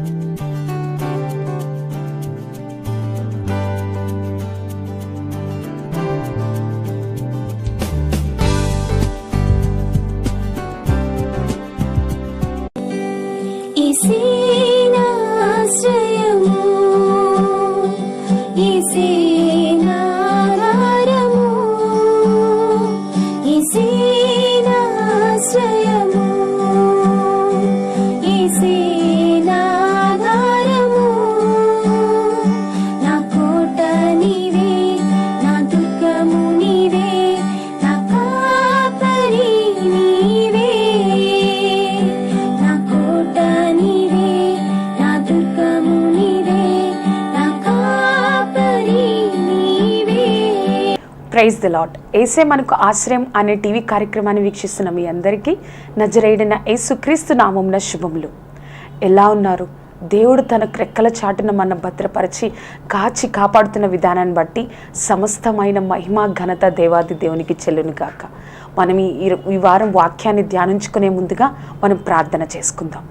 Bye. Praise the lot ఏసే మనకు ఆశ్రయం అనే టీవీ కార్యక్రమాన్ని వీక్షిస్తున్న మీ అందరికీ నజరేడిన ఏసుక్రీస్తు నామంన శుభములు. ఎలా ఉన్నారు? దేవుడు తన క్రెక్కల చాటున మన భద్రపరిచి కాచి కాపాడుతున్న విధానాన్ని బట్టి సమస్తమైన మహిమ ఘనత దేవాది దేవునికి చెల్లును గాక. మనం ఈ ఈ వారం వాక్యాన్ని ధ్యానించుకునే ముందుగా మనం ప్రార్థన చేసుకుందాం.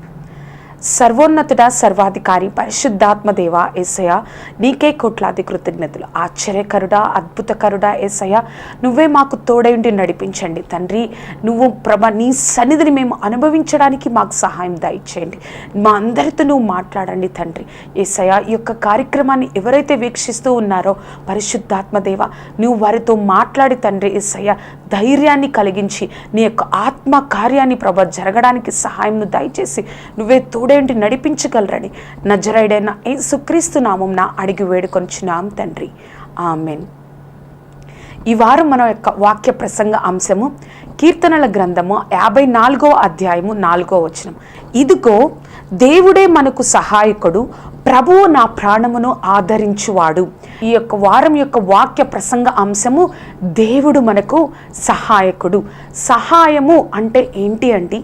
సర్వోన్నతుడ సర్వాధికారి పరిశుద్ధాత్మదేవ ఏసయ నీకే కోట్లాది కృతజ్ఞతలు. ఆశ్చర్యకరుడా అద్భుతకరుడా ఏసయ నువ్వే మాకు తోడైండి నడిపించండి. తండ్రి నువ్వు ప్రభ నీ సన్నిధిని మేము అనుభవించడానికి మాకు సహాయం దయచేయండి. మా అందరితో నువ్వు మాట్లాడండి తండ్రి. ఏసయ ఈ యొక్క కార్యక్రమాన్ని ఎవరైతే వీక్షిస్తూ ఉన్నారో పరిశుద్ధాత్మదేవ నువ్వు వారితో మాట్లాడి తండ్రి ఏసయ ధైర్యాన్ని కలిగించి నీ యొక్క ఆత్మ కార్యాన్ని ప్రభ జరగడానికి సహాయంను దయచేసి నువ్వే తోడు తోడేంటి నడిపించగలరని. నజరైడైన సుక్రీస్తు నామం నా అడిగి వేడుకొనిచున్నాం తండ్రి. ఆమెన్. ఈ వారం మన యొక్క వాక్య ప్రసంగ అంశము కీర్తనల గ్రంథము యాభై నాలుగో అధ్యాయము నాలుగో వచనం. ఇదిగో దేవుడే మనకు సహాయకుడు ప్రభువు నా ప్రాణమును ఆదరించువాడు. ఈ యొక్క వారం యొక్క వాక్య ప్రసంగ అంశము దేవుడు మనకు సహాయకుడు. సహాయము అంటే ఏంటి అండి?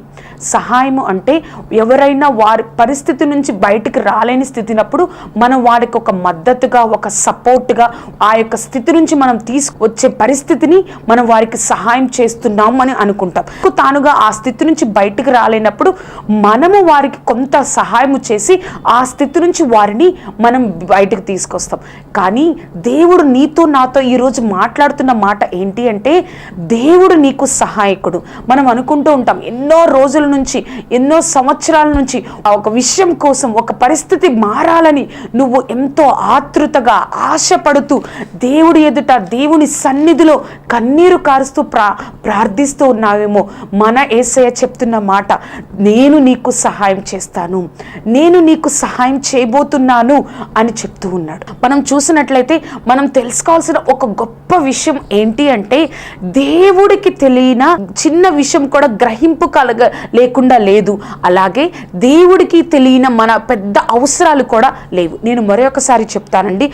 సహాయము అంటే ఎవరైనా వారి పరిస్థితి నుంచి బయటికి రాలేని స్థితినప్పుడు మనం వారికి ఒక మద్దతుగా ఒక సపోర్ట్గా ఆ యొక్క స్థితి నుంచి మనం తీసుకొచ్చే పరిస్థితిని మనం వారికి సహాయం చేస్తున్నాం అని అనుకుంటాం. తానుగా ఆ స్థితి నుంచి బయటికి రాలేనప్పుడు మనము వారికి కొంత సహాయము చేసి ఆ స్థితి నుంచి వారిని మనం బయటకు తీసుకొస్తాం. కానీ దేవుడు నీతో నాతో ఈరోజు మాట్లాడుతున్న మాట ఏంటి అంటే దేవుడు నీకు సహాయకుడు. మనం అనుకుంటూ ఉంటాం ఎన్నో రోజుల నుంచి ఎన్నో సంవత్సరాల నుంచి ఆ ఒక విషయం కోసం ఒక పరిస్థితి మారాలని నువ్వు ఎంతో ఆతృతగా ఆశపడుతూ దేవుడి ఎదుట దేవుని సన్నిధిలో కన్నీరు కారుస్తూ ప్రా ప్రార్థిస్తూ ఉన్నావేమో. మన ఏసయ్య చెప్తున్న మాట నేను నీకు సహాయం చేస్తాను నేను నీకు సహాయం చేయబోతున్నాను అని చెప్తూ ఉన్నాడు. మనం చూసినట్లయితే మనం తెలుసుకోవాల్సిన ఒక గొప్ప విషయం ఏంటి అంటే దేవుడికి తెలియన చిన్న విషయం కూడా గ్రహింపు కలగ లేకుండా లేదు. అలాగే దేవుడికి తెలియని మన పెద్ద అవసరాలు కూడా లేవు. నేను మరొకసారి చెప్తానండి.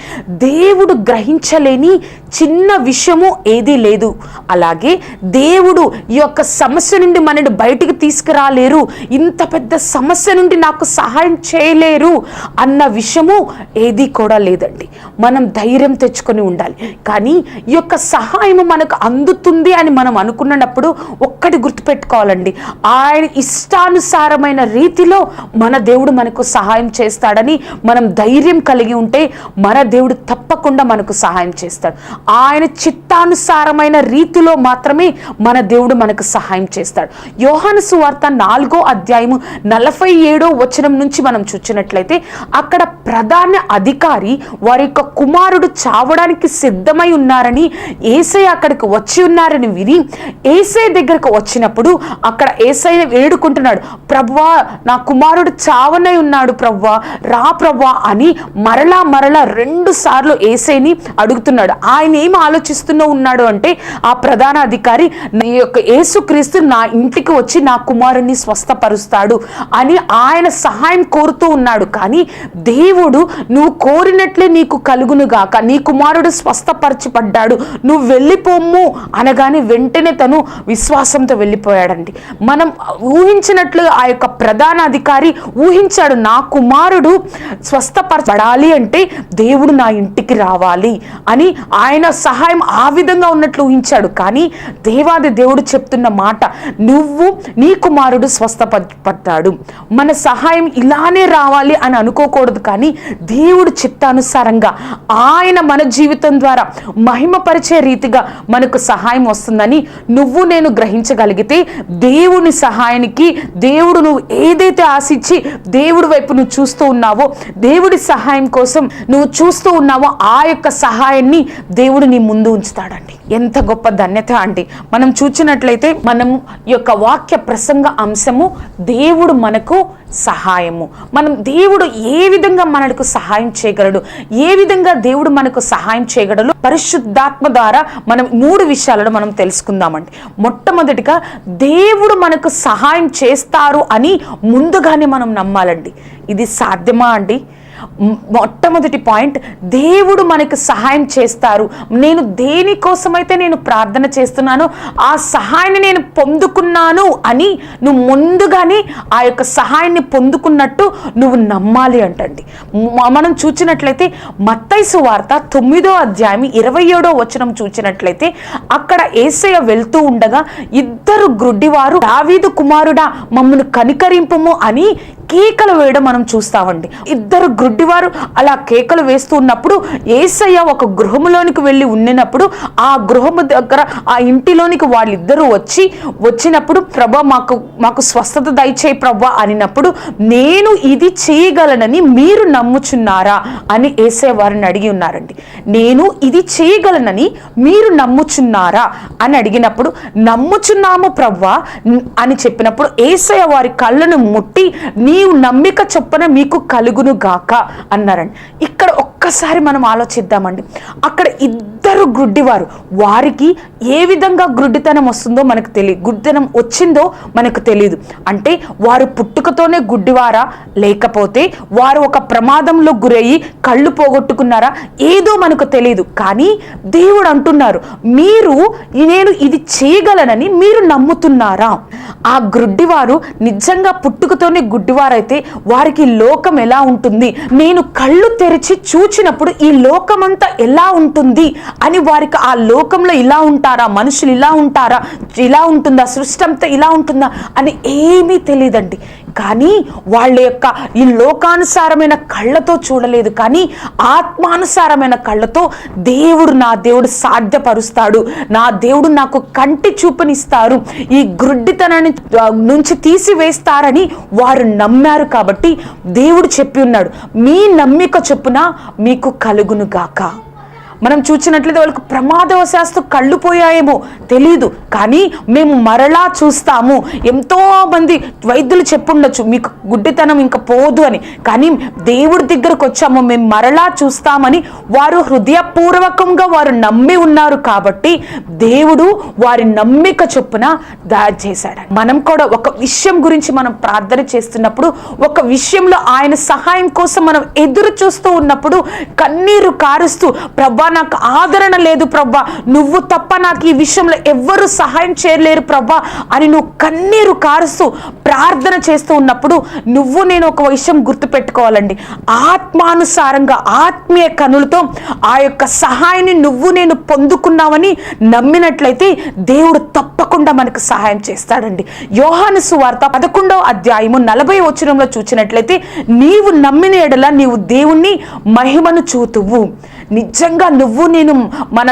దేవుడు గ్రహించలేని చిన్న విషయము ఏదీ లేదు. అలాగే దేవుడు ఈ యొక్క సమస్య నుండి మనని బయటికి తీసుకురాలేరు. ఇంత పెద్ద సమస్య నుండి నాకు సహాయం చేయలేరు అన్న విషయము ఏదీ కూడా లేదండి. మనం ధైర్యం తెచ్చుకొని ఉండాలి. కానీ ఈ యొక్క సహాయం మనకు అందుతుంది అని మనం అనుకున్నప్పుడు ఒక్కటి గుర్తుపెట్టుకోవాలండి. ఆయన ఇష్టానుసారమైన రీతిలో మన దేవుడు మనకు సహాయం చేస్తాడని మనం ధైర్యం కలిగి ఉంటే మన దేవుడు తప్పకుండా మనకు సహాయం చేస్తాడు. ఆయన చిత్తానుసారమైన రీతిలో మాత్రమే మన దేవుడు మనకు సహాయం చేస్తాడు. యోహాను సువార్త నాలుగో అధ్యాయము నలభై ఏడో వచనం నుంచి మనం చూచినట్లయితే అక్కడ ప్రధాన అధికారి వారి యొక్క కుమారుడు చావడానికి సిద్ధమై ఉన్నారని ఏసై అక్కడికి వచ్చి ఉన్నారని విని ఏసై దగ్గరకు వచ్చినప్పుడు అక్కడ ఏసై వేడుకుంటున్నాడు. ప్రవ్వా నా కుమారుడు చావనై ఉన్నాడు ప్రవ్వా రా ప్రవ్వా అని మరలా మరలా రెండు సార్లు ఏసైని అడుగుతున్నాడు. ఆయన ఏం ఆలోచిస్తూనే ఉన్నాడు అంటే ఆ ప్రధాన అధికారి నీ యొక్క యేసుక్రీస్తు నా ఇంటికి వచ్చి నా కుమారుణ్ణి స్వస్థపరుస్తాడు అని ఆయన సహాయం కోరుతూ ఉన్నాడు. కానీ దేవుడు నువ్వు కోరినట్లే నీకు కలుగును గాక నీ కుమారుడు స్వస్థపరచబడ్డాడు నువ్వు వెళ్ళిపోమ్ము అనగానే వెంటనే తను విశ్వాసంతో వెళ్ళిపోయాడండి. మనం ఊహించినట్లు ఆ యొక్క ప్రధాన అధికారి ఊహించాడు నా కుమారుడు స్వస్థపరచబడాలి అంటే దేవుడు నా ఇంటికి రావాలి అని ఆయన సహాయం ఆ విధంగా ఉన్నట్లు ఊహించాడు. కానీ దేవాది దేవుడు చెప్తున్న మాట నువ్వు నీ కుమారుడు స్వస్థపడ్డాడు మన సహాయం ఇలానే రావాలి అని అనుకోకూడదు. కానీ దేవుడు చిత్తానుసారంగా ఆయన మన జీవితం ద్వారా మహిమపరిచే రీతిగా మనకు సహాయం వస్తుందని నువ్వు నేను గ్రహించగలిగితే దేవుని సహాయం సహాయానికి దేవుడు నువ్వు ఏదైతే ఆశించి దేవుడి వైపు నువ్వు చూస్తూ ఉన్నావో దేవుడి సహాయం కోసం నువ్వు చూస్తూ ఉన్నావో ఆ యొక్క సహాయాన్ని దేవుడు నీ ముందు ఉంచుతాడండి. ఎంత గొప్ప ధన్యత అండి. మనం చూచినట్లయితే మనం యొక్క వాక్య ప్రసంగ అంశము దేవుడు మనకు సహాయము. మనం దేవుడు ఏ విధంగా మనకు సహాయం చేయగలడు? ఏ విధంగా దేవుడు మనకు సహాయం చేయగలడు? పరిశుద్ధాత్మ ద్వారా మనం మూడు విషయాలను మనం తెలుసుకుందామండి. మొట్టమొదటిగా దేవుడు మనకు సహాయం చేస్తారు అని ముందుగానే మనం నమ్మాలండి. ఇది సాధ్యమా అండి? మొట్టమొదటి పాయింట్ దేవుడు మనకు సహాయం చేస్తారు. నేను దేనికోసమైతే నేను ప్రార్థన చేస్తున్నానో ఆ సహాయాన్ని నేను పొందుకున్నాను అని నువ్వు ముందుగానే ఆ యొక్క సహాయాన్ని పొందుకున్నట్టు నువ్వు నమ్మాలి అంటండి. మనం చూచినట్లయితే మత్తైసు వార్త తొమ్మిదో అధ్యాయం ఇరవై ఏడో వచనం చూచినట్లయితే అక్కడ ఏసయ్య వెళ్తూ ఉండగా ఇద్దరు గ్రుడ్డివారు దావీదు కుమారుడా మమ్మల్ని కనికరింపుము అని కేకలు వేయడం మనం చూస్తామండి. ఇద్దరు గ్రుడ్డివారు అలా కేకలు వేస్తూ ఉన్నప్పుడు ఏసయ్య ఒక గృహములోనికి వెళ్ళి ఉండినప్పుడు ఆ గృహము దగ్గర ఆ ఇంటిలోనికి వాళ్ళిద్దరూ వచ్చి వచ్చినప్పుడు ప్రభా మాకు మాకు స్వస్థత దయచేయి ప్రభా అనినప్పుడు నేను ఇది చేయగలనని మీరు నమ్ముచున్నారా అని ఏసయ్య వారిని అడిగి ఉన్నారండి. నేను ఇది చేయగలనని మీరు నమ్ముచున్నారా అని అడిగినప్పుడు నమ్ముచున్నాము ప్రవ్వా అని చెప్పినప్పుడు ఏసయ్య వారి కళ్ళను ముట్టి నీవు నమ్మిక చొప్పున మీకు కలుగును గాక. అన్నారండి. ఇక్కడ ఒక్కసారి మనం ఆలోచిద్దామండి. అక్కడ ఇద్దరు గ్రుడ్డివారు. వారికి ఏ విధంగా గ్రుడ్డితనం వస్తుందో మనకు తెలియదు గుడ్డితనం వచ్చిందో మనకు తెలియదు అంటే వారు పుట్టుకతోనే గుడ్డివారా? లేకపోతే వారు ఒక ప్రమాదంలో గురయ్యి కళ్ళు పోగొట్టుకున్నారా? ఏదో మనకు తెలియదు కానీ దేవుడు అంటున్నారు మీరు నేను ఇది చేయగలనని మీరు నమ్ముతున్నారా? ఆ గ్రుడ్డివారు నిజంగా పుట్టుకతోనే గుడ్డివారైతే వారికి లోకం ఎలా ఉంటుంది? నేను కళ్ళు తెరిచి చూచినప్పుడు ఈ లోకమంతా ఎలా ఉంటుంది? అని వారికి ఆ లోకంలో ఇలా ఉంటారా? మనుషులు ఇలా ఉంటారా? ఇలా ఉంటుందా? సృష్టి అంతా ఇలా ఉంటుందా? అని ఏమీ తెలియదండి కానీ వాళ్ళ యొక్క ఈ లోకానుసారమైన కళ్ళతో చూడలేదు. కానీ ఆత్మానుసారమైన కళ్ళతో దేవుడు నా దేవుడు సాధ్యపరుస్తాడు. నా దేవుడు నాకు కంటి చూపునిస్తారు. ఈ గ్రుడ్డితనాన్ని నుంచి తీసివేస్తారని వారు నమ్మారు కాబట్టి దేవుడు చెప్పి ఉన్నాడు. మీ నమ్మిక చొప్పున మీకు కలుగును గాక. మనం చూసినట్లయితే వాళ్ళకు ప్రమాదవశాస్తు కళ్ళు పోయాయేమో తెలీదు. కానీ మేము మరలా చూస్తాము. ఎంతో మంది వైద్యులు చెప్పుండొచ్చు మీకు గుడ్డితనం ఇంకా పోదు అని. కానీ దేవుడి దగ్గరకు వచ్చాము మేము మరలా చూస్తామని. వారు హృదయపూర్వకంగా వారు నమ్మి ఉన్నారు కాబట్టి దేవుడు వారి నమ్మిక చొప్పున దారి చేశాడు. మనం కూడా ఒక విషయం గురించి మనం ప్రార్థన చేస్తున్నప్పుడు ఒక విషయంలో ఆయన సహాయం కోసం మనం ఎదురు చూస్తూ ఉన్నప్పుడు కన్నీరు కారుస్తూ ప్రభా నాకు ఆదరణ లేదు ప్రభా నువ్వు తప్ప నాకు ఈ విషయంలో ఎవ్వరు సహాయం చేయలేరు ప్రభా అని నువ్వు కన్నీరు కారుస్తూ ప్రార్థన చేస్తూ ఉన్నప్పుడు నువ్వు నేను ఒక విషయం గుర్తుపెట్టుకోవాలండి. ఆత్మానుసారంగా ఆత్మీయ కనులతో ఆ యొక్క సహాయాన్ని నువ్వు నేను పొందుకున్నావని నమ్మినట్లయితే దేవుడు తప్పకుండా మనకు సహాయం చేస్తాడండి. యోహాను సువార్త పదకొండవ అధ్యాయము నలభై వచనంలో చూచినట్లయితే నీవు నమ్మిన ఎడల నీవు దేవుణ్ణి మహిమను చూతువు. నిజంగా నువ్వు నేను మన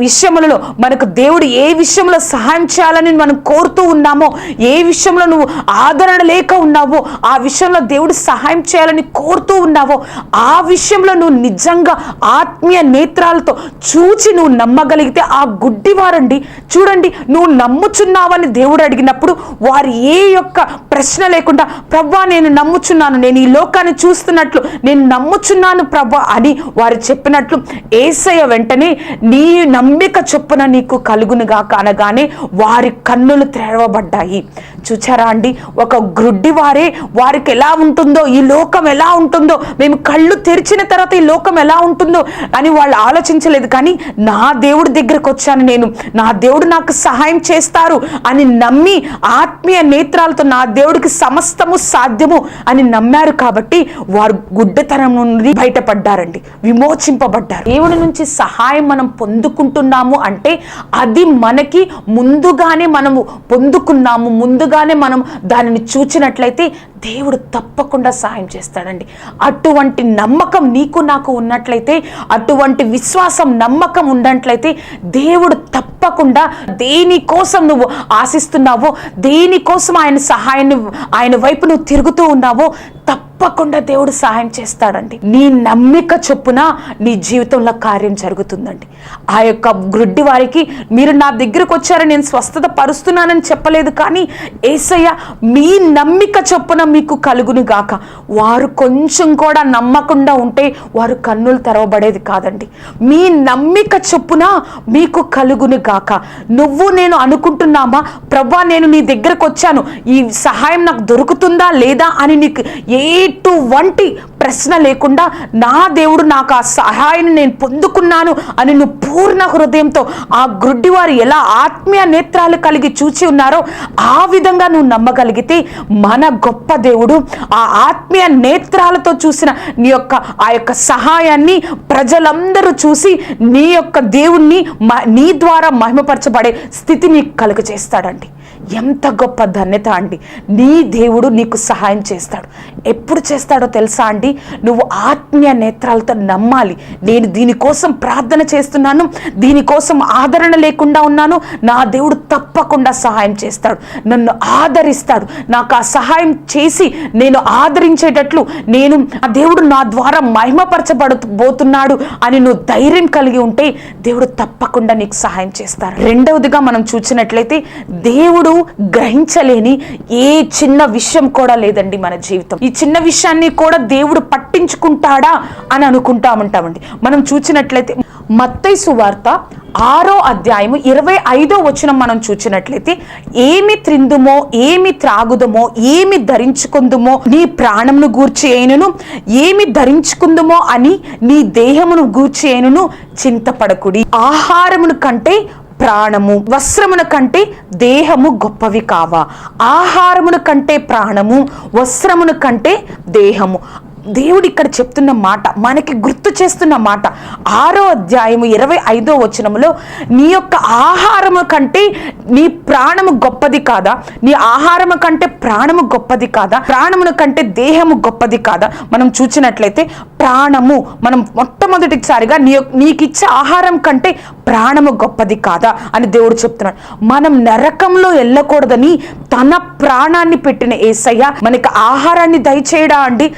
విషయములలో మనకు దేవుడు ఏ విషయంలో సహాయం చేయాలని మనం కోరుతూ ఉన్నామో ఏ విషయంలో నువ్వు ఆదరణ లేక ఉన్నావో ఆ విషయంలో దేవుడు సహాయం చేయాలని కోరుతూ ఉన్నావో ఆ విషయంలో నువ్వు నిజంగా ఆత్మీయ నేత్రాలతో చూచి నువ్వు నమ్మగలిగితే ఆ గుడ్డివారండి చూడండి నువ్వు నమ్ముచున్నావని దేవుడు అడిగినప్పుడు వారు ఏ యొక్క ప్రశ్న లేకుండా ప్రభా నేను నమ్ముచున్నాను నేను ఈ లోకాన్ని చూస్తున్నట్లు నేను నమ్ముచున్నాను ప్రభా అని వారు చెప్పినట్లు ఏసయ్య వెంటనే నీ నమ్మిక చొప్పున నీకు కలుగునుగా అనగానే వారి కన్నులు తెరవబడ్డాయి. చూచారా అండి? ఒక గ్రుడ్డి వారే వారికి ఎలా ఉంటుందో ఈ లోకం ఎలా ఉంటుందో మేము కళ్ళు తెరిచిన తర్వాత ఈ లోకం ఎలా ఉంటుందో అని వాళ్ళు ఆలోచించలేదు. కానీ నా దేవుడి దగ్గరకు వచ్చాను నేను. నా దేవుడు నాకు సహాయం చేస్తారు అని నమ్మి ఆత్మీయ నేత్రాలతో నా దేవుడికి సమస్తము సాధ్యము అని నమ్మారు కాబట్టి వారు గుడ్డతనం నుండి బయటపడ్డారండి. విమోచింపబడ్డారు. దేవుడి నుంచి సహాయం మనం పొందుకుంటున్నాము అంటే అది మనకి ముందుగానే మనము పొందుకున్నాము. ముందు ముందుగానే మనం దానిని చూచినట్లయితే దేవుడు తప్పకుండా సహాయం చేస్తాడండి. అటువంటి నమ్మకం నీకు నాకు ఉన్నట్లయితే అటువంటి విశ్వాసం నమ్మకం ఉన్నట్లయితే దేవుడు తప్పకుండా దేనికోసం నువ్వు ఆశిస్తున్నావో దేనికోసం ఆయన సహాయాన్ని ఆయన వైపు నువ్వు తిరుగుతూ ఉన్నావో తప్ప తప్పకుండా దేవుడు సహాయం చేస్తాడండి. నీ నమ్మిక చొప్పున నీ జీవితంలో కార్యం జరుగుతుందండి. ఆ యొక్క గ్రుడ్డి వారికి మీరు నా దగ్గరకు వచ్చారు నేను స్వస్థత పరుస్తున్నానని చెప్పలేదు కానీ ఏసయ్య మీ నమ్మిక చొప్పున మీకు కలుగును గాక. వారు కొంచెం కూడా నమ్మకుండా ఉంటే వారు కన్నులు తెరవబడేది కాదండి. మీ నమ్మిక చొప్పున మీకు కలుగును గాక. నువ్వు నేను అనుకుంటున్నామా? ప్రభా నేను నీ దగ్గరకు వచ్చాను. ఈ సహాయం నాకు దొరుకుతుందా లేదా అని నీకు ఏ to 1t ప్రశ్న లేకుండా నా దేవుడు నాకు ఆ సహాయాన్ని నేను పొందుకున్నాను అని నువ్వు పూర్ణ హృదయంతో ఆ గ్రుడ్డివారు ఎలా ఆత్మీయ నేత్రాలు కలిగి చూచి ఉన్నారో ఆ విధంగా నువ్వు నమ్మగలిగితే మన గొప్ప దేవుడు ఆ ఆత్మీయ నేత్రాలతో చూసిన నీ యొక్క ఆ యొక్క సహాయాన్ని ప్రజలందరూ చూసి నీ యొక్క దేవుణ్ణి మ- నీ ద్వారా మహిమపరచబడే స్థితి నీకు కలుగ చేస్తాడండి. ఎంత గొప్ప ధన్యత అండి. నీ దేవుడు నీకు సహాయం చేస్తాడు. ఎప్పుడు చేస్తాడో తెలుసా అండి? నువ్వు ఆత్మీయ నేత్రాలతో నమ్మాలి. నేను దీనికోసం ప్రార్థన చేస్తున్నాను దీనికోసం ఆదరణ లేకుండా ఉన్నాను. నా దేవుడు తప్పకుండా సహాయం చేస్తాడు. నన్ను ఆదరిస్తాడు. నాకు ఆ సహాయం చేసి నేను ఆదరించేటట్లు నేను ఆ దేవుడు నా ద్వారా మహిమపరచబడబోతున్నాడు అని నువ్వు ధైర్యం కలిగి ఉంటే దేవుడు తప్పకుండా నీకు సహాయం చేస్తారు. రెండవదిగా మనం చూసినట్లయితే దేవుడు గ్రహించలేని ఏ చిన్న విషయం కూడా లేదండి మన జీవితం. ఈ చిన్న విషయాన్ని కూడా దేవుడు పట్టించుకుంటాడా అని అనుకుంటా ఉంటామండి మనం చూసినట్లయితే మత్తై సువార్త ఆరో అధ్యాయము ఇరవై ఐదో వచనం మనం చూసినట్లయితే ఏమి త్రిందుమో ఏమి త్రాగుదమో ఏమి ధరించుకుందుమో నీ ప్రాణమును గూర్చి అయినను ఏమి ధరించుకుందుమో అని నీ దేహమును గూర్చి అయినను చింతపడకుడి. ఆహారమును కంటే ప్రాణము వస్త్రమున కంటే దేహము గొప్పవి కావా. ఆహారమును కంటే ప్రాణము వస్త్రమును కంటే దేహము. దేవుడు ఇక్కడ చెప్తున్న మాట మనకి గుర్తు చేస్తున్న మాట ఆరో అధ్యాయము ఇరవై ఐదో వచనములో నీ యొక్క ఆహారము కంటే నీ ప్రాణము గొప్పది కాదా? నీ ఆహారము కంటే ప్రాణము గొప్పది కాదా? ప్రాణమును కంటే దేహము గొప్పది కాదా? మనం చూసినట్లయితే ప్రాణము మనం మొట్టమొదటిసారిగా నీ యొక్క- నీకు ఇచ్చే ఆహారం కంటే ప్రాణము గొప్పది కాదా అని దేవుడు చెప్తున్నాడు. మనం నరకంలో వెళ్ళకూడదని తన ప్రాణాన్ని పెట్టిన ఏసయ్య మనకి ఆహారాన్ని దయచేయడా అండి?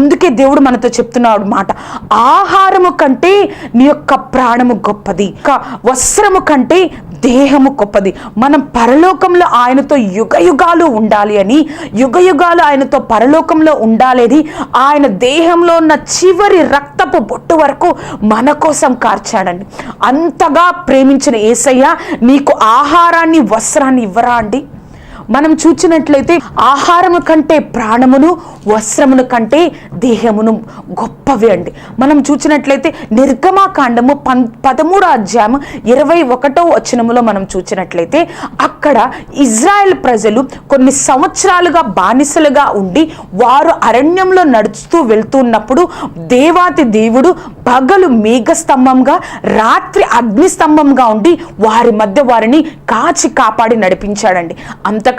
అందుకే దేవుడు మనతో చెప్తున్నాడు మాట. ఆహారము కంటే నీ యొక్క ప్రాణము గొప్పది. వస్త్రము కంటే దేహము గొప్పది. మనం పరలోకంలో ఆయనతో యుగ యుగాలు ఉండాలి అని యుగ యుగాలు ఆయనతో పరలోకంలో ఉండాలేది ఆయన దేహంలో ఉన్న చివరి రక్తపు బొట్టు వరకు మన కోసం కార్చాడండి. అంతగా ప్రేమించిన ఏసయ్య నీకు ఆహారాన్ని వస్త్రాన్ని ఇవ్వరా అండి? మనం చూచినట్లయితే ఆహారము కంటే ప్రాణమును వస్త్రమును కంటే దేహమును గొప్పవి అండి. మనం చూచినట్లయితే నిర్గమాకాండము పం పదమూడో అధ్యాయము ఇరవై ఒకటో వచనములో మనం చూచినట్లయితే అక్కడ ఇజ్రాయెల్ ప్రజలు కొన్ని సంవత్సరాలుగా బానిసలుగా ఉండి వారు అరణ్యంలో నడుస్తూ వెళ్తున్నప్పుడు దేవాతి దేవుడు పగలు మేఘ స్తంభంగా రాత్రి అగ్నిస్తంభంగా ఉండి వారి మధ్య వారిని కాచి కాపాడి నడిపించాడండి.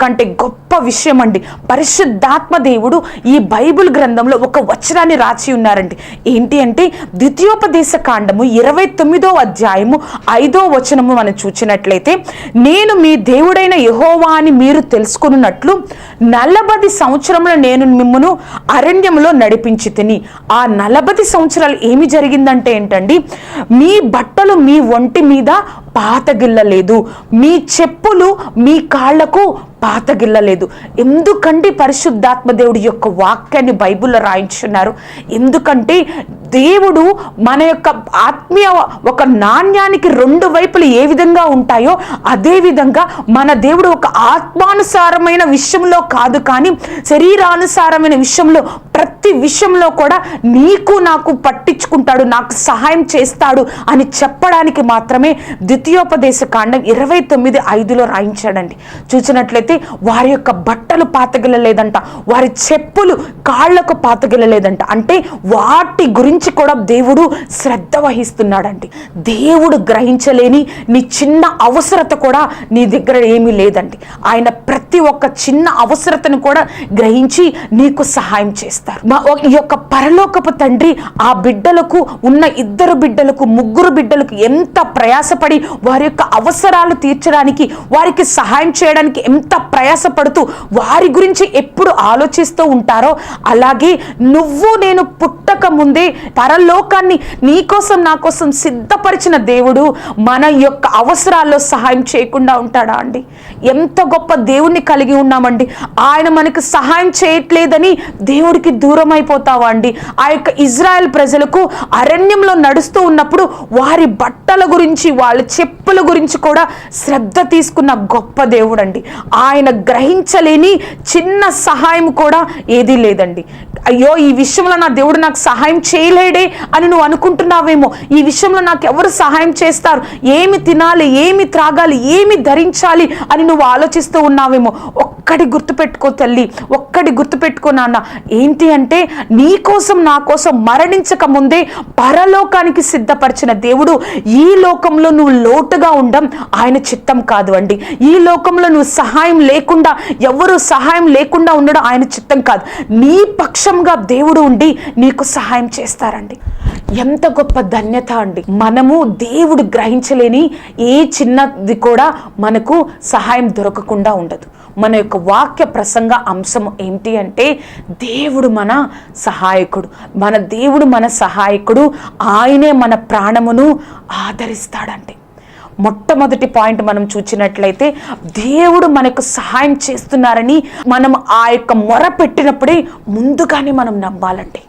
అంతకంటే గొప్ప విషయం అండి. పరిశుద్ధాత్మ దేవుడు ఈ బైబిల్ గ్రంథంలో ఒక వచనాన్ని రాచి ఉన్నారండి. ఏంటి అంటే ద్వితీయోపదేశ కాండము ఇరవై తొమ్మిదో అధ్యాయము ఐదో వచనము మనం చూచినట్లయితే నేను మీ దేవుడైన యహోవా అని మీరు తెలుసుకున్నట్లు నలభది సంవత్సరముల నేను మిమ్మను అరణ్యంలో నడిపించి తిని ఆ నలభది సంవత్సరాలు ఏమి జరిగిందంటే ఏంటండి మీ బట్టలు మీ ఒంటి మీద పాతగిల్లలేదు మీ చెప్పులు మీ కాళ్ళకు పాతగిల్లలేదు ఎందుకంటే పరిశుద్ధాత్మ దేవుడి యొక్క వాక్యాన్ని బైబిల్లో రాయించున్నారు. ఎందుకంటే దేవుడు మన యొక్క ఆత్మీయ ఒక నాణ్యానికి రెండు వైపులు ఏ విధంగా ఉంటాయో అదే విధంగా మన దేవుడు ఒక ఆత్మానుసారమైన విషయంలో కాదు కానీ శరీరానుసారమైన విషయంలో ప్రతి విషయంలో కూడా నీకు నాకు పట్టించుకుంటాడు నాకు సహాయం చేస్తాడు అని చెప్పడానికి మాత్రమే ద్వితీయోపదేశ కాండం ఇరవై తొమ్మిది ఐదులో రాయించాడండి. చూసినట్లయితే వారి యొక్క బట్టలు పాతగిల్లలేదంట వారి చెప్పులు కాళ్ళకు పాతగిల్లలేదంట అంటే వాటి గురించి కూడా దేవుడు శ్రద్ధ వహిస్తున్నాడండి. దేవుడు గ్రహించలేని నీ చిన్న అవసరత కూడా నీ దగ్గర ఏమీ లేదండి. ఆయన ప్రతి ఒక్క చిన్న అవసరతను కూడా గ్రహించి నీకు సహాయం చేస్తాడు. చేస్తారు. మా ఈ యొక్క పరలోకపు తండ్రి ఆ బిడ్డలకు ఉన్న ఇద్దరు బిడ్డలకు ముగ్గురు బిడ్డలకు ఎంత ప్రయాసపడి వారి యొక్క అవసరాలు తీర్చడానికి వారికి సహాయం చేయడానికి ఎంత ప్రయాసపడుతూ వారి గురించి ఎప్పుడు ఆలోచిస్తూ ఉంటారో అలాగే నువ్వు నేను పుట్టక ముందే పరలోకాన్ని నీకోసం నా కోసం సిద్ధపరిచిన దేవుడు మన యొక్క అవసరాల్లో సహాయం చేయకుండా ఉంటాడా అండి? ఎంత గొప్ప దేవుణ్ణి కలిగి ఉన్నామండి. ఆయన మనకు సహాయం చేయట్లేదని దేవుడికి దూరం అయిపోతావా అండి? ఆ యొక్క ఇజ్రాయెల్ ప్రజలకు అరణ్యంలో నడుస్తూ ఉన్నప్పుడు వారి బట్టల గురించి వాళ్ళ చెప్పుల గురించి కూడా శ్రద్ధ తీసుకున్న గొప్ప దేవుడు అండి ఆయన గ్రహించలేని చిన్న సహాయం కూడా ఏదీ లేదండి. అయ్యో ఈ విషయంలో నా దేవుడు నాకు సహాయం చేయలేడే అని నువ్వు అనుకుంటున్నావేమో. ఈ విషయంలో నాకు ఎవరు సహాయం చేస్తారు? ఏమి తినాలి ఏమి త్రాగాలి ఏమి ధరించాలి అని నువ్వు ఆలోచిస్తూ ఉన్నావేమో. ఒక్కటి గుర్తుపెట్టుకో తల్లి ఒక్కటి గుర్తుపెట్టుకో నాన్న. ఏంటి అంటే నీ కోసం నా కోసం మరణించక ముందే పరలోకానికి సిద్ధపరిచిన దేవుడు ఈ లోకంలో నువ్వు లోటుగా ఉండం ఆయన చిత్తం కాదు అండి. ఈ లోకంలో నువ్వు సహాయం లేకుండా ఎవరు సహాయం లేకుండా ఉండడం ఆయన చిత్తం కాదు. నీ పక్షంగా దేవుడు ఉండి నీకు సహాయం చేస్తారండి. ఎంత గొప్ప ధన్యత అండి. మనము దేవుడు గ్రహించలేని ఏ చిన్నది కూడా మనకు సహాయం దొరకకుండా ఉండదు. మన యొక్క వాక్య ప్రసంగ అంశం ఏంటి అంటే దేవుడు మన సహాయకుడు. మన దేవుడు మన సహాయకుడు. ఆయనే మన ప్రాణమును ఆదరిస్తాడంటే. మొట్టమొదటి పాయింట్ మనం చూచినట్లయితే దేవుడు మనకు సహాయం చేస్తున్నారని మనం ఆ యొక్క మొర పెట్టినప్పుడే ముందుగానే మనం నమ్మాలండి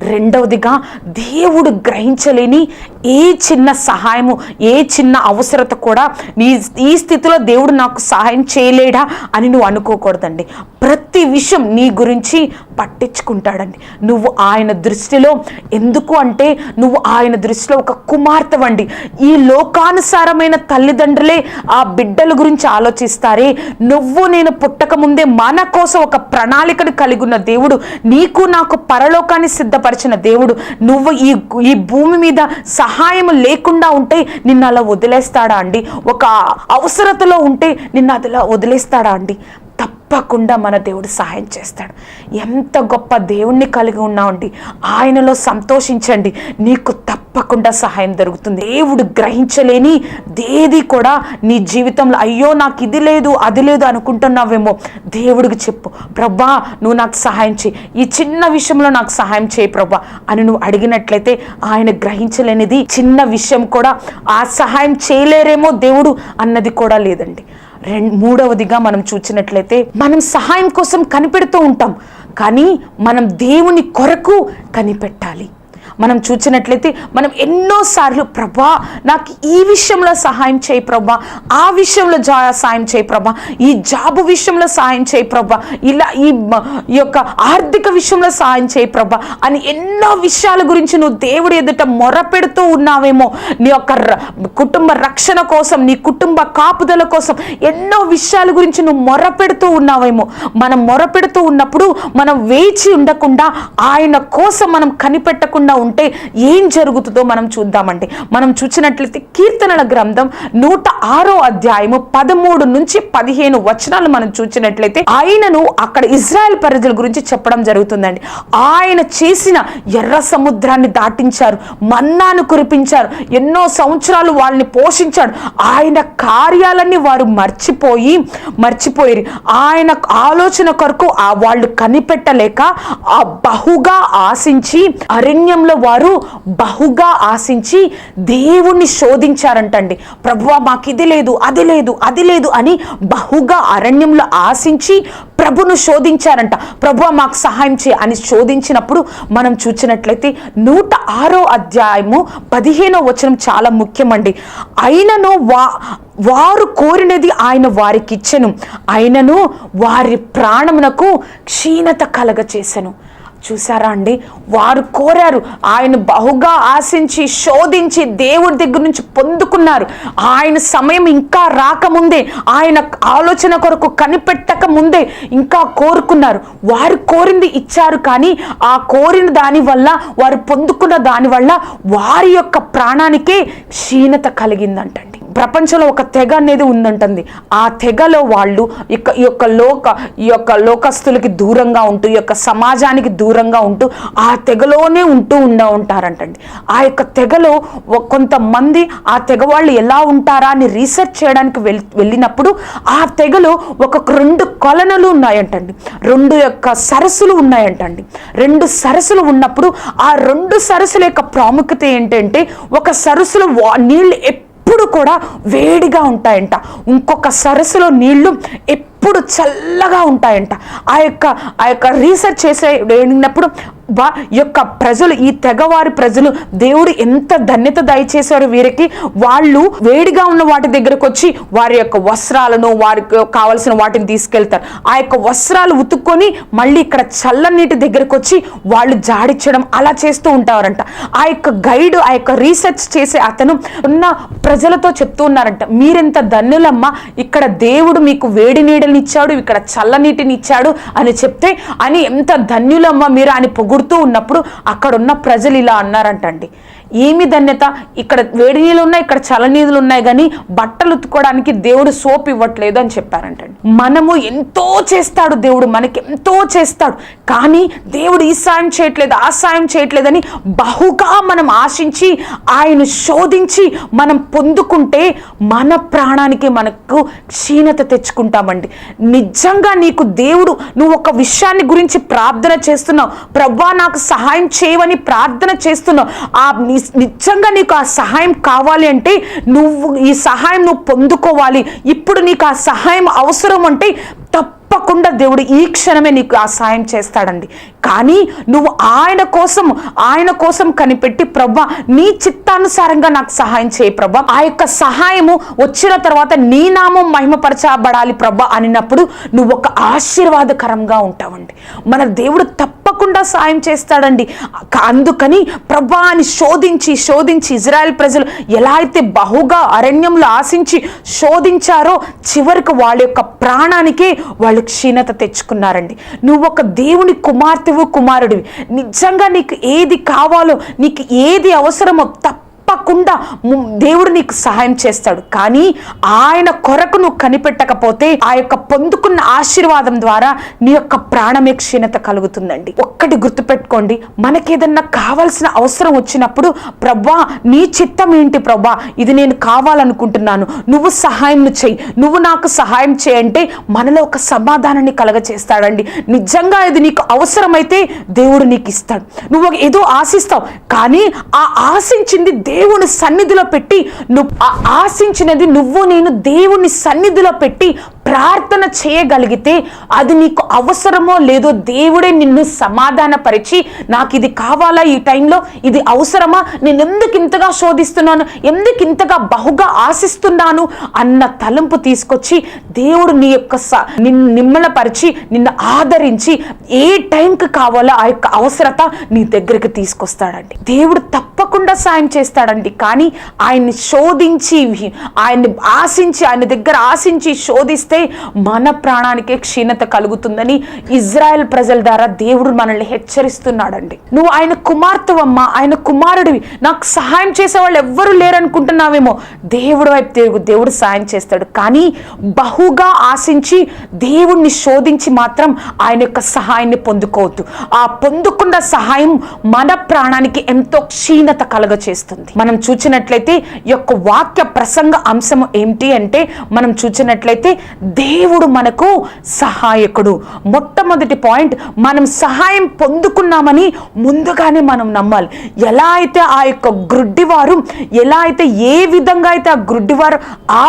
రెండవదిగా దేవుడు గ్రహించలేని ఏ చిన్న సహాయము ఏ చిన్న అవసరత కూడా నీ ఈ స్థితిలో దేవుడు నాకు సహాయం చేయలేడా అని నువ్వు అనుకోకూడదండి. ప్రతి విషయం నీ గురించి పట్టించుకుంటాడండి. నువ్వు ఆయన దృష్టిలో ఎందుకు అంటే నువ్వు ఆయన దృష్టిలో ఒక కుమార్తెవండి. ఈ లోకానుసారమైన తల్లిదండ్రులే ఆ బిడ్డల గురించి ఆలోచిస్తారే. నువ్వు నేను పుట్టక ముందే మన కోసం ఒక ప్రణాళికను కలిగి ఉన్న దేవుడు నీకు నాకు పరలోకాన్ని సిద్ధపరిచిన దేవుడు నువ్వు ఈ ఈ భూమి మీద సహాయం లేకుండా ఉంటే నిన్ను అలా వదిలేస్తాడా అండి? ఒక అవసరతలో ఉంటే నిన్ను అదిలా వదిలేస్తాడా అండి? తప్పకుండా మన దేవుడు సహాయం చేస్తాడు. ఎంత గొప్ప దేవుణ్ణి కలిగి ఉన్నామండి ఆయనలో సంతోషించండి. నీకు తప్పకుండా సహాయం దొరుకుతుంది. దేవుడు గ్రహించలేని దేది కూడా నీ జీవితంలో అయ్యో నాకు ఇది లేదు అది లేదు అనుకుంటున్నావేమో. దేవుడికి చెప్పు ప్రభా నువ్వు నాకు సహాయం చేయి. ఈ చిన్న విషయంలో నాకు సహాయం చేయి ప్రభా అని నువ్వు అడిగినట్లయితే ఆయన గ్రహించలేనిది చిన్న విషయం కూడా ఆ సహాయం చేయలేరేమో దేవుడు అన్నది కూడా లేదండి. రెండు మూడవదిగా మనం చూసినట్లయితే మనం సహాయం కోసం కనిపెడుతూ ఉంటాం. కానీ మనం దేవుని కొరకు కనిపెట్టాలి. మనం చూసినట్లయితే మనం ఎన్నోసార్లు ప్రభా నాకు ఈ విషయంలో సహాయం చేయి ప్రభా ఆ విషయంలో జా సాయం చేయి ప్రభా ఈ జాబు విషయంలో సాయం చేయి ప్రభా ఇలా ఈ ఈ యొక్క ఆర్థిక విషయంలో సాయం చేయి ప్రభా అని ఎన్నో విషయాల గురించి నువ్వు దేవుడి ఎదుట మొరపెడుతూ ఉన్నావేమో. నీ యొక్క కుటుంబ రక్షణ కోసం నీ కుటుంబ కాపుదల కోసం ఎన్నో విషయాల గురించి నువ్వు మొరపెడుతూ ఉన్నావేమో. మనం మొరపెడుతూ ఉన్నప్పుడు మనం వేచి ఉండకుండా ఆయన కోసం మనం కనిపెట్టకుండా ఉంటే ఏం జరుగుతుందో మనం చూద్దామండి. మనం చూసినట్లయితే కీర్తనల గ్రంథం నూట ఆరో అధ్యాయము పదమూడు నుంచి పదిహేను వచనాలు మనం చూసినట్లయితే ఆయనను అక్కడ ఇజ్రాయెల్ ప్రజల గురించి చెప్పడం జరుగుతుందండి. ఆయన చేసిన ఎర్ర సముద్రాన్ని దాటించారు మన్నాను కురిపించారు ఎన్నో సంవత్సరాలు వాళ్ళని పోషించాడు ఆయన కార్యాలన్నీ వారు మర్చిపోయి మర్చిపోయారు. ఆయన ఆలోచన కొరకు ఆ వాళ్ళు కనిపెట్టలేక ఆ బహుగా ఆశించి అరణ్యంలో దినాల్లో వారు బహుగా ఆశించి దేవుణ్ణి శోధించారంటండి. ప్రభువా మాకు ఇది లేదు అది లేదు అది లేదు అని బహుగా అరణ్యంలో ఆశించి ప్రభును శోధించారంట. ప్రభువ మాకు సహాయం చేయ అని శోధించినప్పుడు మనం చూసినట్లయితే నూట ఆరో అధ్యాయము పదిహేనో వచనం చాలా ముఖ్యమండి. అయినను వా వారు కోరినది ఆయన వారికి ఇచ్చెను అయినను వారి ప్రాణమునకు క్షీణత కలగ చేశాను చూసారా అండి? వారు కోరారు. ఆయన బహుగా ఆశించి శోధించి దేవుడి దగ్గర నుంచి పొందుకున్నారు. ఆయన సమయం ఇంకా రాకముందే ఆయన ఆలోచన కొరకు కనిపెట్టక ముందే ఇంకా కోరుకున్నారు. వారు కోరింది ఇచ్చారు కానీ ఆ కోరిన దాని వల్ల వారు పొందుకున్న దాని వల్ల వారి యొక్క ప్రాణానికే క్షీణత కలిగిందంటండి. ప్రపంచంలో ఒక తెగ అనేది ఉందంటుంది. ఆ తెగలో వాళ్ళు ఇక ఈ యొక్క లోక ఈ యొక్క లోకస్తులకి దూరంగా ఉంటూ ఈ యొక్క సమాజానికి దూరంగా ఉంటూ ఆ తెగలోనే ఉంటూ ఉండ ఉంటారంటండి. ఆ యొక్క తెగలో కొంతమంది ఆ తెగ వాళ్ళు ఎలా ఉంటారా అని రీసెర్చ్ చేయడానికి వెళ్ వెళ్ళినప్పుడు ఆ తెగలో ఒక రెండు కొలనులు ఉన్నాయంటండి. రెండు యొక్క సరస్సులు ఉన్నాయంటండి. రెండు సరస్సులు ఉన్నప్పుడు ఆ రెండు సరస్సుల యొక్క ప్రాముఖ్యత ఏంటంటే ఒక సరస్సులో వా నీళ్ళు ఎప్పుడు కూడా వేడిగా ఉంటాయంట. ఇంకొక సరస్సులో నీళ్ళు ఎప్పుడు చల్లగా ఉంటాయంట. ఆ యొక్క ఆ యొక్క రీసెర్చ్ చేసే వెళ్ళినప్పుడు బా యొక్క ప్రజలు ఈ తెగవారి ప్రజలు దేవుడు ఎంత ధన్యత దయచేశారు వీరికి వాళ్ళు వేడిగా ఉన్న వాటి దగ్గరకు వచ్చి వారి యొక్క వస్త్రాలను వారికి కావలసిన వాటిని తీసుకెళ్తారు. ఆ యొక్క వస్త్రాలు ఉతుక్కొని మళ్ళీ ఇక్కడ చల్లనీటి దగ్గరకు వచ్చి వాళ్ళు జాడిచ్చడం అలా చేస్తూ ఉంటారంట. ఆ యొక్క గైడ్ ఆ యొక్క రీసెర్చ్ చేసే అతను ఉన్న ప్రజలతో చెప్తూ ఉన్నారంట మీరెంత ధన్యులమ్మా ఇక్కడ దేవుడు మీకు వేడి నీడని ఇచ్చాడు ఇక్కడ చల్లనీటిని ఇచ్చాడు అని చెప్తే అని ఎంత ధన్యులమ్మా మీరు అని పొగుడుతూ ఉన్నప్పుడు అక్కడ ఉన్న ప్రజలు ఇలా అన్నారంటండి. ఏమి ధన్యత? ఇక్కడ వేడి నీళ్ళు ఉన్నాయి ఇక్కడ చలనీళ్ళు ఉన్నాయి కానీ బట్టలు ఉతుక్కోవడానికి దేవుడు సోప్ ఇవ్వట్లేదు అని చెప్పారంటండి. మనము ఎంతో చేస్తాడు దేవుడు మనకి ఎంతో చేస్తాడు. కానీ దేవుడు ఈ సాయం చేయట్లేదు ఆ సాయం చేయట్లేదని బహుగా మనం ఆశించి ఆయన శోధించి మనం పొందుకుంటే మన ప్రాణానికి మనకు క్షీణత తెచ్చుకుంటామండి. నిజంగా నీకు దేవుడు నువ్వు ఒక విషయాన్ని గురించి ప్రార్థన చేస్తున్నావు. ప్రభా నాకు సహాయం చేయవని ప్రార్థన చేస్తున్నావు. ఆ నీ నిజంగా నీకు ఆ సహాయం కావాలి అంటే నువ్వు ఈ సహాయం నువ్వు పొందుకోవాలి. ఇప్పుడు నీకు ఆ సహాయం అవసరం అంటే తప్పకుండా దేవుడు ఈ క్షణమే నీకు ఆ సాయం చేస్తాడండి. కానీ నువ్వు ఆయన కోసం ఆయన కోసం కనిపెట్టి ప్రభా నీ చిత్తానుసారంగా నాకు సహాయం చేయి ప్రభా. ఆ యొక్క సహాయము వచ్చిన తర్వాత నీ నామం మహిమపరచబడాలి ప్రభా అనినప్పుడు నువ్వు ఒక ఆశీర్వాదకరంగా ఉంటావండి. మన దేవుడు తప్ప తప్పకుండా సాయం చేస్తాడండి. అందుకని ప్రభాని శోధించి శోధించి ఇజ్రాయెల్ ప్రజలు ఎలా అయితే బహుగా అరణ్యంలో ఆశించి శోధించారో చివరికి వాళ్ళ యొక్క ప్రాణానికే వాళ్ళు క్షీణత తెచ్చుకున్నారండి. నువ్వు ఒక దేవుని కుమార్తెవు కుమారుడివి. నిజంగా నీకు ఏది కావాలో నీకు ఏది అవసరమో తప్ప తప్పకుండా దేవుడు నీకు సహాయం చేస్తాడు. కానీ ఆయన కొరకు నువ్వు కనిపెట్టకపోతే ఆ యొక్క పొందుకున్న ఆశీర్వాదం ద్వారా నీ యొక్క ప్రాణమే క్షీణత కలుగుతుందండి. ఒక్కటి గుర్తుపెట్టుకోండి మనకేదన్నా కావాల్సిన అవసరం వచ్చినప్పుడు ప్రభా నీ చిత్తం ఏంటి ప్రభా? ఇది నేను కావాలనుకుంటున్నాను. నువ్వు సహాయం చెయ్యి. నువ్వు నాకు సహాయం చేయంటే మనలో ఒక సమాధానాన్ని కలగచేస్తాడండి. నిజంగా ఇది నీకు అవసరమైతే దేవుడు నీకు ఇస్తాడు నువ్వు ఏదో ఆశిస్తావు కానీ ఆ ఆశించింది దేవుని సన్నిధిలో పెట్టి నువ్వు ఆ ఆశించినది నువ్వు నేను దేవుని సన్నిధిలో పెట్టి ప్రార్థన చేయగలిగితే అది నీకు అవసరమో లేదో దేవుడే నిన్ను సమాధానపరిచి నాకు ఇది కావాలా ఈ టైంలో? ఇది అవసరమా? నేను ఎందుకు ఇంతగా శోధిస్తున్నాను? ఎందుకు ఇంతగా బహుగా ఆశిస్తున్నాను? అన్న తలంపు తీసుకొచ్చి దేవుడు నీ యొక్క స- నిన్ను నిమ్మలపరిచి నిన్ను ఆదరించి ఏ టైంకి కావాలో ఆ యొక్క అవసరత నీ దగ్గరికి తీసుకొస్తాడండి. దేవుడు తప్పకుండా సాయం చేస్తాడండి. కానీ ఆయన్ని శోధించి ఆయన్ని ఆశించి ఆయన దగ్గర ఆశించి శోధిస్తే మన ప్రాణానికే క్షీణత కలుగుతుందని ఇజ్రాయెల్ ప్రజల ద్వారా దేవుడు మనల్ని హెచ్చరిస్తున్నాడండి. నువ్వు ఆయన కుమార్తెవమ్మా ఆయన కుమారుడివి. నాకు సహాయం చేసే వాళ్ళు ఎవ్వరూ లేరనుకుంటున్నావేమో. దేవుడు వైపు తిరుగు దేవుడు సాయం చేస్తాడు. కానీ బహుగా ఆశించి దేవుణ్ణి శోధించి మాత్రం ఆయన యొక్క సహాయాన్ని పొందుకోవద్దు. ఆ పొందుకున్న సహాయం మన ప్రాణానికి ఎంతో క్షీణత కలగ చేస్తుంది మనం చూచినట్లయితే యొక్క వాక్య ప్రసంగ అంశం ఏమిటి అంటే మనం చూచినట్లయితే దేవుడు మనకు సహాయకుడు. మొట్టమొదటి పాయింట్ మనం సహాయం పొందుకున్నామని ముందుగానే మనం నమ్మాలి. ఎలా అయితే ఆ యొక్క గ్రుడ్డివారు ఎలా అయితే ఏ విధంగా అయితే ఆ గ్రుడ్డివారు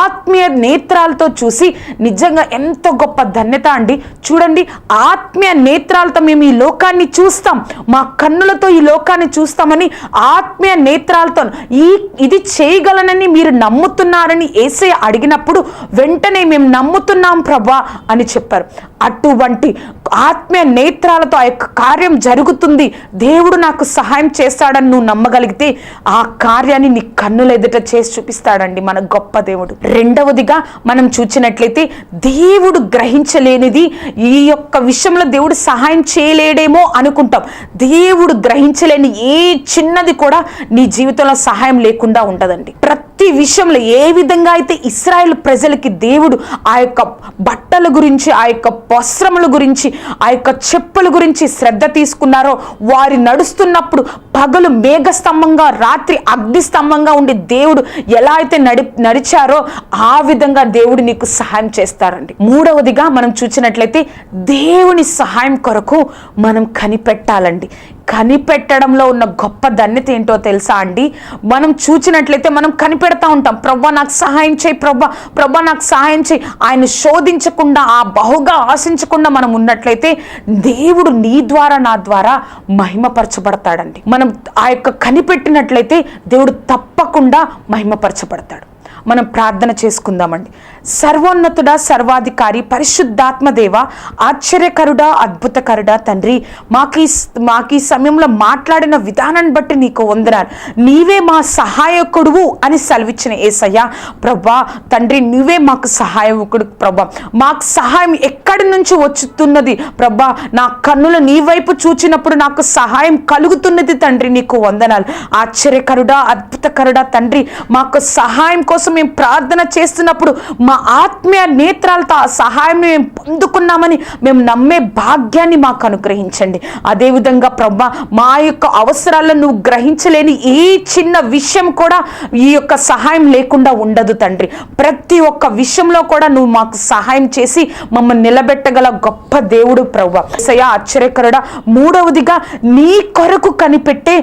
ఆత్మీయ నేత్రాలతో చూసి నిజంగా ఎంత గొప్ప ధన్యత అండి. చూడండి ఆత్మీయ నేత్రాలతో మేము ఈ లోకాన్ని చూస్తాం. మా కన్నులతో ఈ లోకాన్ని చూస్తామని ఆత్మీయ నేత్రాలతో ఈ ఇది చేయగలనని మీరు నమ్ముతున్నారని ఏసే అడిగినప్పుడు వెంటనే మేము నమ్ముతున్నాం ప్రభా అని చెప్పారు. అటువంటి ఆత్మీయ నేత్రాలతో ఆ యొక్క కార్యం జరుగుతుంది. దేవుడు నాకు సహాయం చేస్తాడని నువ్వు నమ్మగలిగితే ఆ కార్యాన్ని నీ కన్నుల ఎదుట చేసి చూపిస్తాడండి మన గొప్ప దేవుడు. రెండవదిగా మనం చూచినట్లయితే దేవుడు గ్రహించలేనిది ఈ యొక్క విషయంలో దేవుడు సహాయం చేయలేడేమో అనుకుంటాం. దేవుడు గ్రహించలేని ఏ చిన్నది కూడా నీ జీవితంలో సహాయం లేకుండా ఉండదండి. ప్రతి విషయంలో ఏ విధంగా అయితే ఇస్రాయేల్ ప్రజలకి దేవుడు ఆ యొక్క బట్టల గురించి ఆ యొక్క వస్త్రముల గురించి ఆ యొక్క చెప్పుల గురించి శ్రద్ధ తీసుకున్నారో వారి నడుస్తున్నప్పుడు పగలు మేఘస్తంభంగా రాత్రి అగ్ని స్తంభంగా ఉండి దేవుడు ఎలా అయితే నడి నడిచారో ఆ విధంగా దేవుడు నీకు సహాయం చేస్తారండి. మూడవదిగా మనం చూసినట్లయితే దేవుని సహాయం కొరకు మనం కనిపెట్టాలండి. కనిపెట్టడంలో ఉన్న గొప్ప ధన్యత ఏంటో తెలుసా అండి? మనం చూచినట్లయితే మనం కనిపెడతా ఉంటాం. ప్రవ్వా నాకు సహాయం చేయి ప్రవ్వా ప్రభ నాకు సహాయం చేయి. ఆయన శోధించకుండా ఆ బహుగా ఆశించకుండా మనం ఉన్నట్లయితే దేవుడు నీ ద్వారా నా ద్వారా మహిమపరచబడతాడండి. మనం ఆ యొక్క కనిపెట్టినట్లయితే దేవుడు తప్పకుండా మహిమపరచబడతాడు. మనం ప్రార్థన చేసుకుందామండి. సర్వోన్నతుడా సర్వాధికారి పరిశుద్ధాత్మదేవ ఆశ్చర్యకరుడా అద్భుతకరుడా తండ్రి మాకు ఈ మాకు ఈ సమయంలో మాట్లాడిన విధానాన్ని బట్టి నీకు వందనాలు. నీవే మా సహాయకుడువు అని సెలవిచ్చిన ఏసయ్య ప్రభా తండ్రి నువ్వే మాకు సహాయకుడు ప్రభా. మాకు సహాయం ఎక్కడి నుంచి వచ్చుతున్నది ప్రభా? నా కన్నులు నీ వైపు చూచినప్పుడు నాకు సహాయం కలుగుతున్నది తండ్రి నీకు వందనాలు. ఆశ్చర్యకరుడా అద్భుతకరుడా తండ్రి మాకు సహాయం కోసం మేము ప్రార్థన చేస్తున్నప్పుడు మా ఆత్మీయ నేత్రాలతో ఆ సహాయం మేము పొందుకున్నామని మేము నమ్మే భాగ్యాన్ని మాకు అనుగ్రహించండి. అదేవిధంగా ప్రభా మా యొక్క అవసరాలను నువ్వు గ్రహించలేని ఏ చిన్న విషయం కూడా ఈ యొక్క సహాయం లేకుండా ఉండదు తండ్రి. ప్రతి ఒక్క విషయంలో కూడా నువ్వు మాకు సహాయం చేసి మమ్మల్ని నిలబెట్టగల గొప్ప దేవుడు ప్రభా. సయ ఆశ్చర్యకరుడ మూడవదిగా నీ కొరకు కనిపెట్టే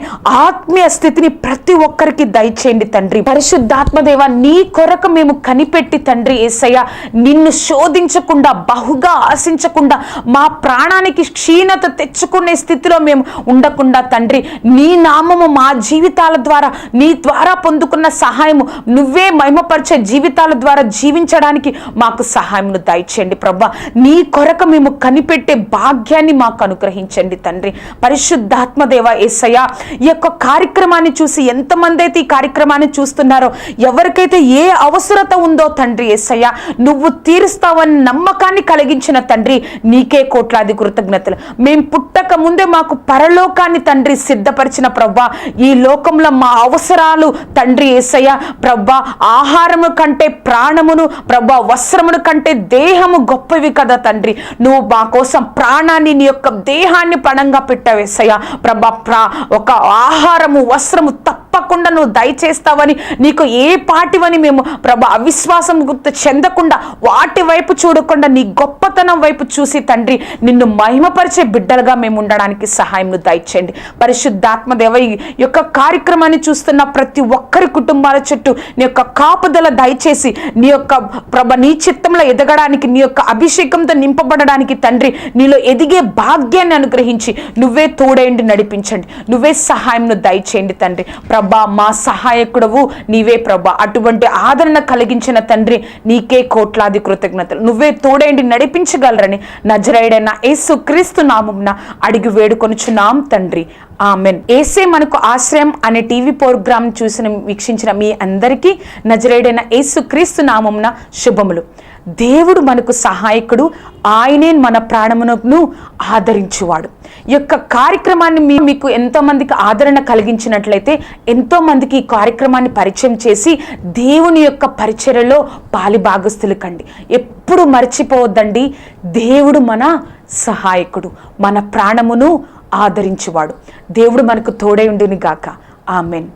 ఆత్మీయ స్థితిని ప్రతి ఒక్కరికి దయచేయండి తండ్రి. పరిశుద్ధాత్మదేవ నీ కొరకు మేము కనిపెట్టి తండ్రి ఏసయ్య నిన్ను శోధించకుండా బహుగా ఆశించకుండా మా ప్రాణానికి క్షీణత తెచ్చుకునే స్థితిలో మేము ఉండకుండా తండ్రి నీ నామము మా జీవితాల ద్వారా నీ ద్వారా పొందుకున్న సహాయము నువ్వే మహిమపరిచే జీవితాల ద్వారా జీవించడానికి మాకు సహాయమును దయచేయండి ప్రభా నీ కొరకు మేము కనిపెట్టే భాగ్యాన్ని మాకు అనుగ్రహించండి తండ్రి. పరిశుద్ధాత్మదేవ ఏసయ్య ఈ యొక్క కార్యక్రమాన్ని చూసి ఎంతమంది అయితే ఈ కార్యక్రమాన్ని చూస్తున్నారో ఎవరికైతే ఏ అవసరత ఉందో తండ్రి ఎస్సయ్య నువ్వు తీరుస్తావని నమ్మకాన్ని కలిగించిన తండ్రి నీకే కోట్లాది కృతజ్ఞతలు. మేము పుట్టక ముందే మాకు పరలోకాన్ని తండ్రి సిద్ధపరిచిన ప్రవ్వా ఈ లోకంలో మా అవసరాలు తండ్రి ఏసయ్య ప్రవ్వా ఆహారము కంటే ప్రాణమును ప్రభా వస్త్రమును కంటే దేహము గొప్పవి కదా తండ్రి. నువ్వు మా కోసం ప్రాణాన్ని నీ యొక్క దేహాన్ని పణంగా పెట్టవేసయ్యా ప్రభా ప్రా ఒక ఆహారము వస్త్రము తప్ప తప్పకుండా నువ్వు దయచేస్తావని నీకు ఏ పాటివని మేము ప్రభ అవిశ్వాసం గుర్తు చెందకుండా వాటి వైపు చూడకుండా నీ గొప్పతనం వైపు చూసి తండ్రి నిన్ను మహిమపరిచే బిడ్డలుగా మేము ఉండడానికి సహాయం దయచేయండి. పరిశుద్ధాత్మదేవ ఈ యొక్క కార్యక్రమాన్ని చూస్తున్న ప్రతి ఒక్కరి కుటుంబాల చుట్టూ నీ యొక్క కాపుదల దయచేసి నీ యొక్క ప్రభ నీ చిత్తంలో ఎదగడానికి నీ యొక్క అభిషేకంతో నింపబడడానికి తండ్రి నీలో ఎదిగే భాగ్యాన్ని అనుగ్రహించి నువ్వే తోడేయండి నడిపించండి. నువ్వే సహాయంను దయచేయండి తండ్రి. ప్రభా మా సహాయకుడవు నీవే ప్రభా. అటువంటి ఆదరణ కలిగించిన తండ్రి నీకే కోట్లాది కృతజ్ఞతలు. నువ్వే తోడేండి నడిపించగలరని నజరైడైన యేసు క్రీస్తు నామంన అడిగి వేడుకొనుచున్నాం తండ్రి. ఆమెన్. ఏసే మనకు ఆశ్రయం అనే టీవీ ప్రోగ్రామ్ చూసిన వీక్షించిన మీ అందరికీ నజరేడైన యేసు క్రీస్తు నామంన శుభములు. దేవుడు మనకు సహాయకుడు. ఆయనే మన ప్రాణమును ఆదరించువాడు. ఈ యొక్క కార్యక్రమాన్ని మీకు ఎంతోమందికి ఆదరణ కలిగించినట్లయితే ఎంతోమందికి ఈ కార్యక్రమాన్ని పరిచయం చేసి దేవుని యొక్క పరిచర్యలో పాలిభాగస్తులు కండి. ఎప్పుడు మర్చిపోవద్దండి. దేవుడు మన సహాయకుడు మన ప్రాణమును ఆదరించువాడు. దేవుడు మనకు తోడై ఉండుని గాక ఆమెన్.